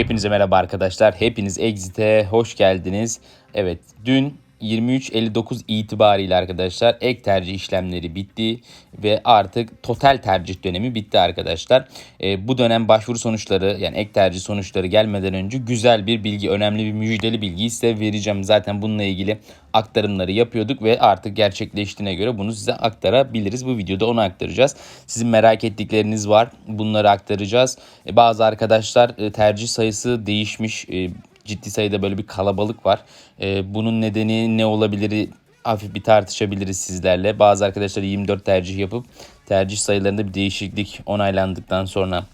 Hepinize merhaba arkadaşlar. Hepiniz Exit'e hoş geldiniz. Evet dün 23.59 itibariyle arkadaşlar ek tercih işlemleri bitti ve artık total tercih dönemi bitti arkadaşlar. Ee, bu dönem başvuru sonuçları yani ek tercih sonuçları gelmeden önce güzel bir bilgi, önemli bir müjdeli bilgi size vereceğim. Zaten bununla ilgili aktarımları yapıyorduk ve artık gerçekleştiğine göre bunu size aktarabiliriz. Bu videoda onu aktaracağız. Sizin merak ettikleriniz var. Bunları aktaracağız. Ee, bazı arkadaşlar e, tercih sayısı değişmiş. E, ciddi sayıda böyle bir kalabalık var. Ee, bunun nedeni ne olabilir hafif bir tartışabiliriz sizlerle. Bazı arkadaşlar 24 tercih yapıp tercih sayılarında bir değişiklik onaylandıktan sonra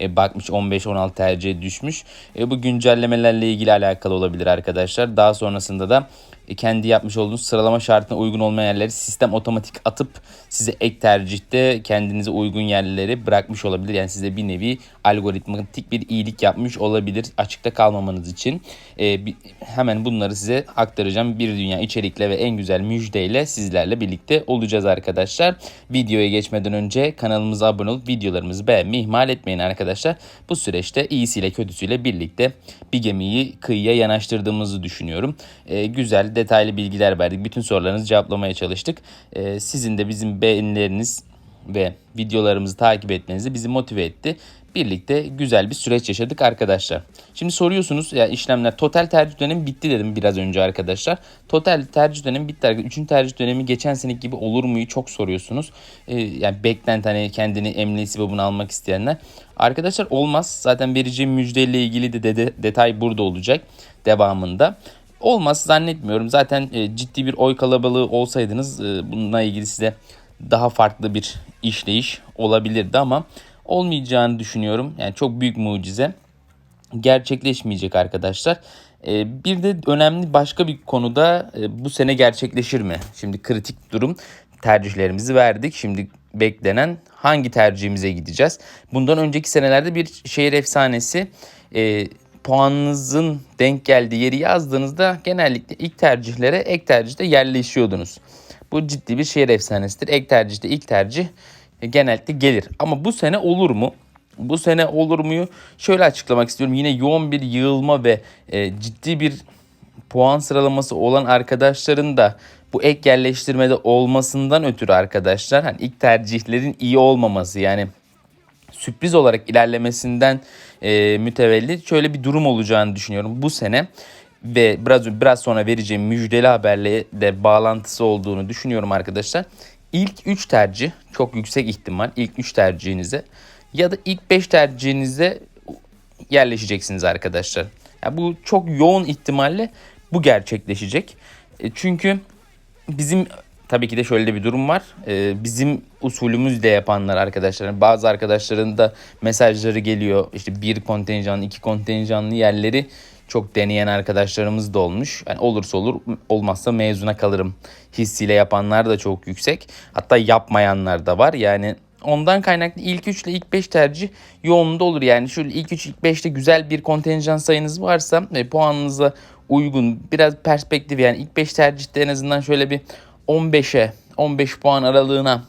e, bakmış 15-16 tercihe düşmüş. E, bu güncellemelerle ilgili alakalı olabilir arkadaşlar. Daha sonrasında da e, kendi yapmış olduğunuz sıralama şartına uygun olmayan yerleri sistem otomatik atıp size ek tercihte kendinize uygun yerleri bırakmış olabilir. Yani size bir nevi algoritmatik bir iyilik yapmış olabilir açıkta kalmamanız için. E, hemen bunları size aktaracağım. Bir dünya içerikle ve en güzel müjdeyle sizlerle birlikte olacağız arkadaşlar. Videoya geçmeden önce kanalımıza abone olup videolarımızı beğenmeyi ihmal etmeyin arkadaşlar. Bu süreçte iyisiyle kötüsüyle birlikte bir gemiyi kıyıya yanaştırdığımızı düşünüyorum. E, güzel detaylı bilgiler verdik. Bütün sorularınızı cevaplamaya çalıştık. E, sizin de bizim beğenileriniz ve videolarımızı takip etmenizi bizi motive etti. Birlikte güzel bir süreç yaşadık arkadaşlar. Şimdi soruyorsunuz ya işlemler total tercih dönemi bitti dedim biraz önce arkadaşlar. Total tercih dönemi bitti arkadaşlar. Tercih dönemi geçen seneki gibi olur muyu çok soruyorsunuz. Ee, yani beklenti hani kendini emniyet sibabını almak isteyenler. Arkadaşlar olmaz. Zaten vereceğim müjdeyle ilgili de, de detay burada olacak devamında. Olmaz zannetmiyorum. Zaten e, ciddi bir oy kalabalığı olsaydınız e, bununla ilgili size daha farklı bir işleyiş olabilirdi ama olmayacağını düşünüyorum. Yani çok büyük mucize gerçekleşmeyecek arkadaşlar. E, bir de önemli başka bir konuda e, bu sene gerçekleşir mi? Şimdi kritik durum tercihlerimizi verdik. Şimdi beklenen hangi tercihimize gideceğiz? Bundan önceki senelerde bir şehir efsanesi e, puanınızın denk geldiği yeri yazdığınızda genellikle ilk tercihlere ek tercihte yerleşiyordunuz. Bu ciddi bir şehir efsanesidir. Ek tercihte ilk tercih genellikle gelir. Ama bu sene olur mu? Bu sene olur muyu şöyle açıklamak istiyorum. Yine yoğun bir yığılma ve e, ciddi bir puan sıralaması olan arkadaşların da bu ek yerleştirmede olmasından ötürü arkadaşlar hani ilk tercihlerin iyi olmaması yani sürpriz olarak ilerlemesinden e, mütevellit şöyle bir durum olacağını düşünüyorum bu sene ve biraz biraz sonra vereceğim müjdeli haberle de bağlantısı olduğunu düşünüyorum arkadaşlar. İlk 3 tercih çok yüksek ihtimal ilk 3 tercihinize ya da ilk 5 tercihinize yerleşeceksiniz arkadaşlar. Yani bu çok yoğun ihtimalle bu gerçekleşecek. E, çünkü bizim tabii ki de şöyle bir durum var. E, bizim usulümüzle yapanlar arkadaşlar. Bazı arkadaşların da mesajları geliyor. İşte bir kontenjan, iki kontenjanlı yerleri çok deneyen arkadaşlarımız da olmuş. Yani olursa olur, olmazsa mezuna kalırım hissiyle yapanlar da çok yüksek. Hatta yapmayanlar da var. Yani ondan kaynaklı ilk 3 ile ilk 5 tercih yoğunluğunda olur. Yani şu ilk 3 ilk 5'te güzel bir kontenjan sayınız varsa ve puanınıza uygun biraz perspektif yani ilk 5 tercihte en azından şöyle bir 15'e 15 puan aralığına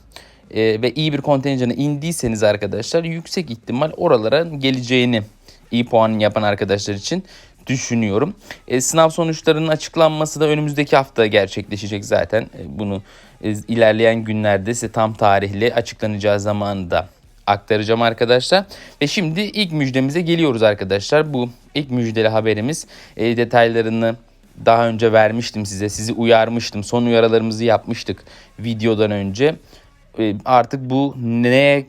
e, ve iyi bir kontenjana indiyseniz arkadaşlar yüksek ihtimal oralara geleceğini iyi puan yapan arkadaşlar için düşünüyorum. E, sınav sonuçlarının açıklanması da önümüzdeki hafta gerçekleşecek zaten. E, bunu e, ilerleyen günlerde size tam tarihli açıklanacağı zamanı da aktaracağım arkadaşlar. Ve şimdi ilk müjdemize geliyoruz arkadaşlar. Bu ilk müjdeli haberimiz e, detaylarını daha önce vermiştim size. Sizi uyarmıştım. Son uyarılarımızı yapmıştık videodan önce. E, artık bu neye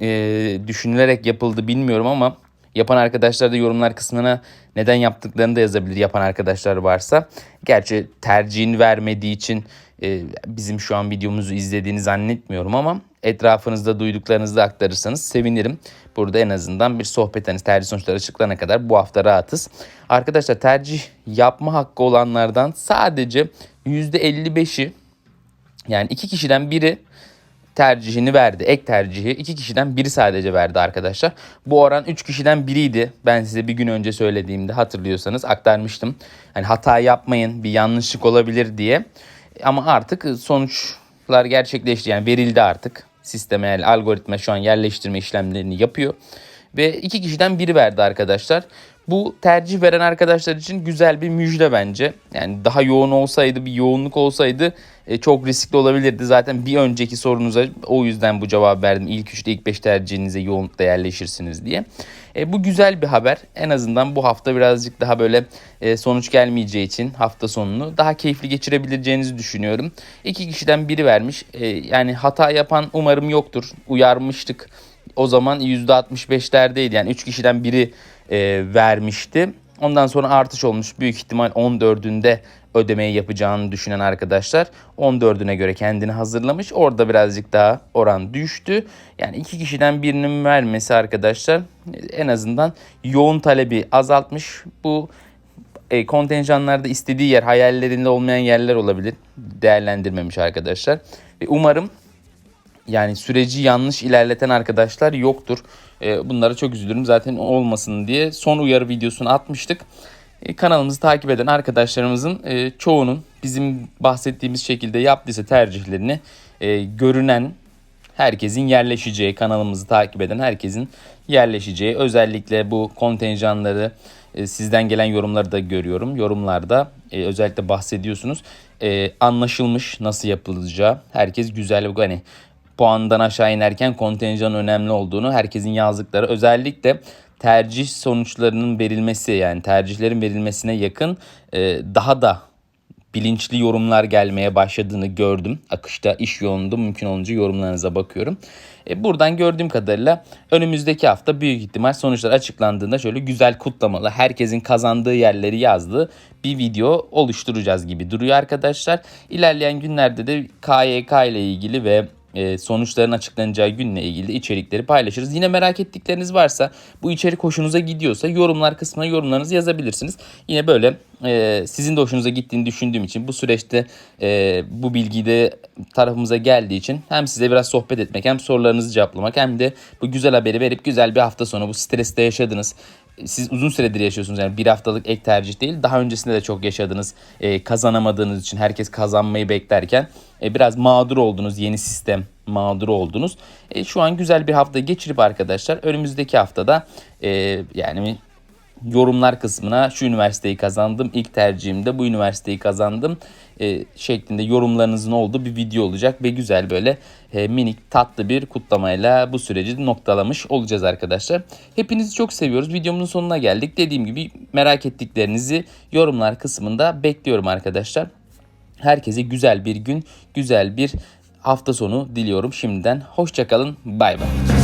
e, düşünülerek yapıldı bilmiyorum ama Yapan arkadaşlar da yorumlar kısmına neden yaptıklarını da yazabilir yapan arkadaşlar varsa. Gerçi tercihini vermediği için e, bizim şu an videomuzu izlediğini zannetmiyorum ama etrafınızda duyduklarınızı aktarırsanız sevinirim. Burada en azından bir sohbet hani tercih sonuçları açıklanana kadar bu hafta rahatız. Arkadaşlar tercih yapma hakkı olanlardan sadece %55'i yani iki kişiden biri tercihini verdi. Ek tercihi iki kişiden biri sadece verdi arkadaşlar. Bu oran üç kişiden biriydi. Ben size bir gün önce söylediğimde hatırlıyorsanız aktarmıştım. Hani hata yapmayın bir yanlışlık olabilir diye. Ama artık sonuçlar gerçekleşti yani verildi artık. Sisteme yani algoritma şu an yerleştirme işlemlerini yapıyor. Ve iki kişiden biri verdi arkadaşlar. Bu tercih veren arkadaşlar için güzel bir müjde bence. Yani daha yoğun olsaydı, bir yoğunluk olsaydı e, çok riskli olabilirdi. Zaten bir önceki sorunuza o yüzden bu cevap verdim. İlk 3'te ilk 5 tercihinize yoğunlukla yerleşirsiniz diye. E, bu güzel bir haber. En azından bu hafta birazcık daha böyle e, sonuç gelmeyeceği için hafta sonunu daha keyifli geçirebileceğinizi düşünüyorum. İki kişiden biri vermiş. E, yani hata yapan umarım yoktur. Uyarmıştık. O zaman %65'lerdeydi. Yani 3 kişiden biri e, vermişti. Ondan sonra artış olmuş. Büyük ihtimal 14'ünde ödemeyi yapacağını düşünen arkadaşlar 14'üne göre kendini hazırlamış. Orada birazcık daha oran düştü. Yani iki kişiden birinin vermesi arkadaşlar en azından yoğun talebi azaltmış. Bu e, kontenjanlarda istediği yer hayallerinde olmayan yerler olabilir. Değerlendirmemiş arkadaşlar. Ve umarım yani süreci yanlış ilerleten arkadaşlar yoktur. E, bunlara çok üzülürüm zaten olmasın diye son uyarı videosunu atmıştık. E, kanalımızı takip eden arkadaşlarımızın e, çoğunun bizim bahsettiğimiz şekilde yaptıysa tercihlerini e, görünen herkesin yerleşeceği, kanalımızı takip eden herkesin yerleşeceği. Özellikle bu kontenjanları sizden gelen yorumları da görüyorum. Yorumlarda özellikle bahsediyorsunuz. Anlaşılmış nasıl yapılacağı. Herkes güzel hani puandan aşağı inerken kontenjan önemli olduğunu herkesin yazdıkları özellikle tercih sonuçlarının verilmesi yani tercihlerin verilmesine yakın e, daha da bilinçli yorumlar gelmeye başladığını gördüm. Akışta iş yoğunluğunda mümkün olunca yorumlarınıza bakıyorum. E, buradan gördüğüm kadarıyla önümüzdeki hafta büyük ihtimal sonuçlar açıklandığında şöyle güzel kutlamalı herkesin kazandığı yerleri yazdığı bir video oluşturacağız gibi duruyor arkadaşlar. İlerleyen günlerde de KYK ile ilgili ve sonuçların açıklanacağı günle ilgili içerikleri paylaşırız. Yine merak ettikleriniz varsa bu içerik hoşunuza gidiyorsa yorumlar kısmına yorumlarınızı yazabilirsiniz. Yine böyle e, sizin de hoşunuza gittiğini düşündüğüm için bu süreçte e, bu bilgi de tarafımıza geldiği için hem size biraz sohbet etmek hem sorularınızı cevaplamak hem de bu güzel haberi verip güzel bir hafta sonu bu streste yaşadınız siz uzun süredir yaşıyorsunuz yani bir haftalık ek tercih değil daha öncesinde de çok yaşadınız e, kazanamadığınız için herkes kazanmayı beklerken e, biraz mağdur oldunuz yeni sistem mağdur oldunuz. E, şu an güzel bir hafta geçirip arkadaşlar önümüzdeki haftada e, yani yorumlar kısmına şu üniversiteyi kazandım, ilk tercihimde bu üniversiteyi kazandım e, şeklinde yorumlarınızın olduğu bir video olacak ve güzel böyle e, minik tatlı bir kutlamayla bu süreci noktalamış olacağız arkadaşlar. Hepinizi çok seviyoruz. Videomuzun sonuna geldik. Dediğim gibi merak ettiklerinizi yorumlar kısmında bekliyorum arkadaşlar. Herkese güzel bir gün, güzel bir hafta sonu diliyorum şimdiden. Hoşçakalın, bay bay.